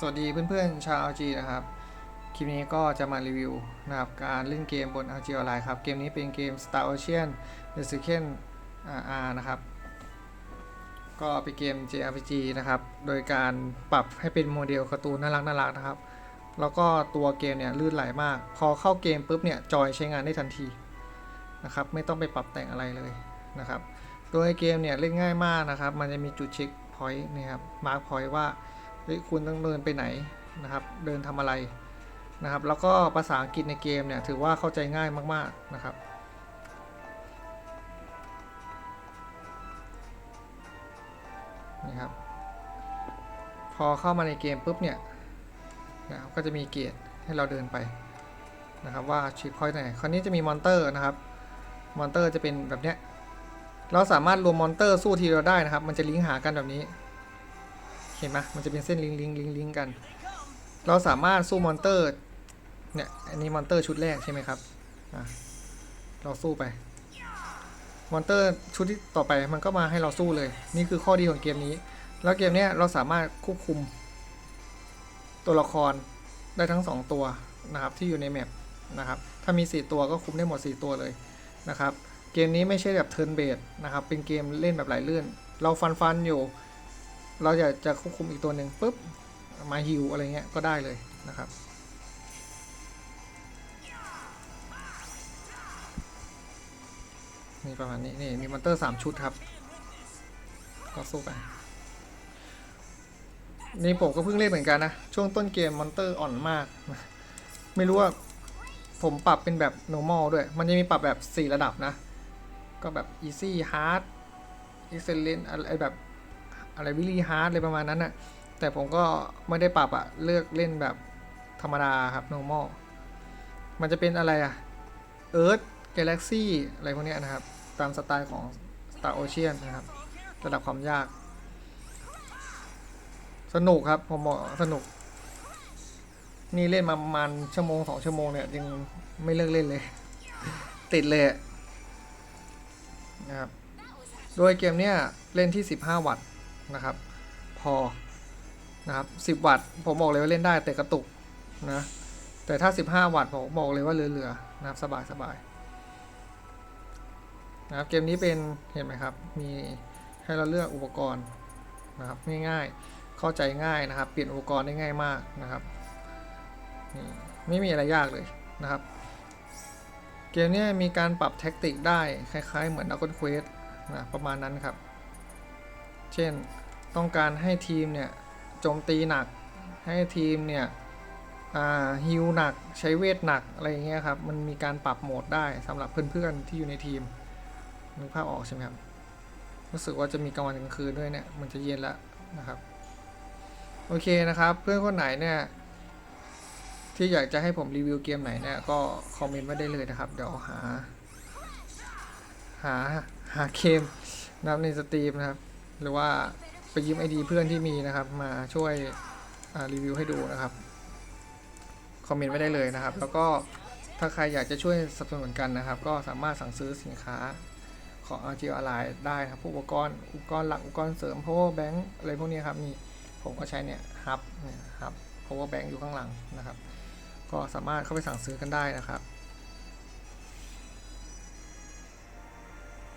สวัสดีเพื่อนๆชาว LG นะครับ คลิปนี้ก็จะมารีวิวนะครับการเล่นเกมบน LG ออนไลน์ครับ เกมนี้เป็นเกม Star Ocean The Second R นะครับ ก็เป็นเกม JRPG นะครับ โดยการปรับให้เป็นโมเดลการ์ตูนน่ารักน่ารักนะครับ แล้วก็ตัวเกมเนี่ยลื่นไหลมาก พอเข้าเกมปุ๊บเนี่ยจอยใช้งานได้ทันทีนะครับ ไม่ต้องไปปรับแต่งอะไรเลยนะครับ โดยเกมเนี่ยเล่นง่ายมากนะครับ มันจะมีจุดเช็คพอยต์นะครับ มาร์คพอยต์ว่า เฮ้ยคุณต้องเดินไปไหนนะครับ เดินทำอะไรนะครับ แล้วก็ภาษาอังกฤษในเกมเนี่ยถือว่าเข้าใจง่ายมากๆนะครับนี่ครับ พอเข้ามาในเกมปุ๊บเนี่ยนะครับก็จะมีเกียรติให้เราเดินไปนะครับว่าชิคพอยต์ไหนคราวนี้จะมีมอนเตอร์นะครับ มอนเตอร์จะเป็นแบบเนี้ย เราสามารถรวมมอนเตอร์สู้ทีเดียวได้นะครับ มันจะลิงก์หากันแบบนี้ เห็นไหมมันจะเป็นเส้นลิงลิงลิงลิงกัน เราสามารถสู้มอนเตอร์เนี่ยอันนี้มอนเตอร์ชุดแรกใช่ไหมครับอะเราสู้ไปมอนเตอร์ชุดที่ต่อไปมันก็มาให้เราสู้เลย นี่คือข้อดีของเกมนี้ แล้วเกมเนี้ยเราสามารถควบคุม ตัวละครได้ทั้ง 2 ตัวนะครับที่อยู่ในแมปนะครับถ้ามี 4 ตัวก็คุมได้หมด 4 ตัวเลยนะครับเกมนี้ไม่ใช่แบบเทิร์นเบสนะครับเป็นเกมเล่นแบบไหลเลื่อน เราฟันฟันอยู่ เราอยากจะควบคุมอีกตัวหนึ่งปุ๊บมาฮิวอะไรเงี้ยก็ได้เลยนะครับนี่ประมาณนี้นี่มีมอนเตอร์สามชุดครับ ก็สู้ไปนี่ผมก็เพิ่งเล่นเหมือนกันนะ ช่วงต้นเกมมอนเตอร์อ่อนมาก ไม่รู้ว่าผมปรับเป็นแบบ normal ด้วย มันจะมีปรับแบบ 4 ระดับนะ ก็แบบ easy hard excellent อะไรแบบ อะไรวิลลี่ฮาร์ดอะไรประมาณนั้นนะแต่ผมก็ไม่ได้ปรับอะเลือกเล่นแบบธรรมดาครับ normal มันจะเป็นอะไรอะ Earth Galaxy อะไรพวกนี้นะครับ ตามสไตล์ของ Star Ocean นะครับ ระดับความยาก สนุกครับ ผมบอกสนุก นี่เล่นมาประมาณชั่วโมงสองชั่วโมงเนี่ยยังไม่เลิกเล่นเลย ติดเลยนะครับ โดยเกมเนี้ยเล่นที่ 15 วัตต์ นะครับ พอนะครับ10 วัตต์ผมบอกเลยว่าเล่นได้แต่กระตุกนะแต่ถ้า 15 วัตต์ผมบอกเลยว่าเหลือๆนะครับสบายสบายนะครับเกมนี้เป็นเห็นไหมครับ มีให้เราเลือกอุปกรณ์นะครับง่ายๆเข้าใจง่ายนะครับ เปลี่ยนอุปกรณ์ได้ง่ายมากนะครับนี่ไม่มีอะไรยากเลยนะครับ เกมนี้มีการปรับแท็กติกได้คล้ายๆ เหมือนนักเควสนะประมาณนั้นครับ เช่นต้องการให้ทีมเนี่ยโจมตีหนัก ให้ทีมเนี่ยฮิวหนักใช้เวทหนักอะไรเงี้ยครับมันมีการปรับโหมดได้สำหรับเพื่อนๆที่อยู่ในทีมนึกภาพออกใช่ไหมครับรู้สึกว่าจะมีกลางวันกลางคืนด้วยเนี่ยมันจะเย็นแล้วนะครับโอเคนะครับ เพื่อนคนไหนเนี่ยที่อยากจะให้ผมรีวิวเกมไหนเนี่ยก็คอมเมนต์ไว้ได้เลยนะครับ เดี๋ยวหา หาหาเกมนับในสตรีมนะครับ หรือว่าไปยืมไอดีเพื่อนที่มีนะครับ มาช่วยรีวิวให้ดูนะครับคอมเมนต์ไว้ได้เลยนะครับ แล้วก็ถ้าใครอยากจะช่วยสนับสนุนกันนะครับ ก็สามารถสั่งซื้อสินค้าของ RG ออนไลน์ได้ครับพวกอุปกรณ์อุปกรณ์หลักอุปกรณ์เสริม power bank อะไรพวกนี้ครับมีผมก็ใช้เนี่ยฮับเนี่ยฮับ power bank อยู่ข้างหลังนะครับ ก็สามารถเข้าไปสั่งซื้อกันได้นะครับ